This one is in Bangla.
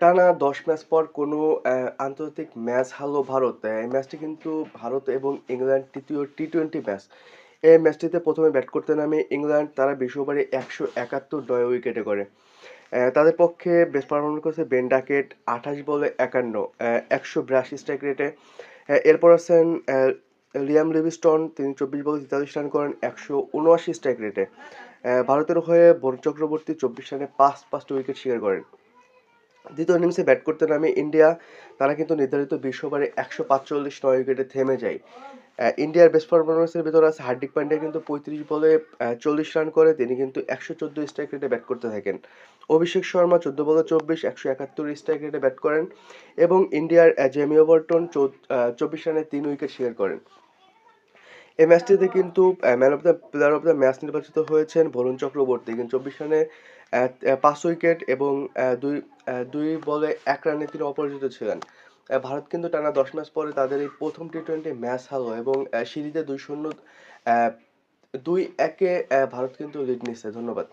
টানা দশ ম্যাচ পর কোনো আন্তর্জাতিক ম্যাচ হারলো ভারত। এই ম্যাচটি কিন্তু ভারত এবং ইংল্যান্ড তৃতীয় টি টোয়েন্টি ম্যাচ। এই ম্যাচটিতে প্রথমে ব্যাট করতে নামে ইংল্যান্ড, তারা বিশ্ব ওভারে একশো একাত্তর নয় উইকেটে করে। তাদের পক্ষে বেস্ট পারফরমেন্স করেছে বেন ডাকেট, আঠাশ বলে একান্ন একশো বিরাশি স্ট্রাইক রেটে এরপর আছেন লিয়াম লিভিস্টন, তিনি চব্বিশ বলে তেতাল্লিশ রান করেন, একশো উনআশি স্ট্রাইক রেটে ভারতের হয়ে বরুণ চক্রবর্তী চব্বিশ রানে পাঁচ পাঁচটি উইকেট শিকার করেন। দ্বিতীয় ইনিংসে ব্যাট করতে নামে ইন্ডিয়া। তারা কিন্তু নির্ধারিত বিশ ওভারে একশো পাঁচচল্লিশ নয় উইকেটে থেমে যায়। ইন্ডিয়ার বেস্ট পারফরমেন্সের ভিতরে আছে হার্দিক পান্ডিয়া কিন্তু পঁয়ত্রিশ বলে চল্লিশ রান করে। তিনি কিন্তু একশো চোদ্দ স্ট্রাইক রেটে ব্যাট করতে থাকেন। অভিষেক শর্মা চোদ্দ বলে চব্বিশ একশো একাত্তর স্ট্রাইক রেটে ব্যাট করেন এবং ইন্ডিয়ার আহ, জেমি ওভারটন চব্বিশ রানে তিন উইকেট শিকার করেন। এই ম্যাচটিতে কিন্তু man of the player of the match নির্বাচিত হয়েছেন বরুণ চক্রবর্তী। কিন্তু চব্বিশ রানে পাঁচ উইকেট এবং দুই দুই বলে এক রানে তিনি অপরাজিত ছিলেন। ভারত কিন্তু টানা দশ ম্যাচ পরে তাদের এই প্রথম টি টোয়েন্টি ম্যাচ হারলো এবং সিরিজে দুই শূন্য দুই একে ভারত কিন্তু লিড নিচ্ছে ধন্যবাদ।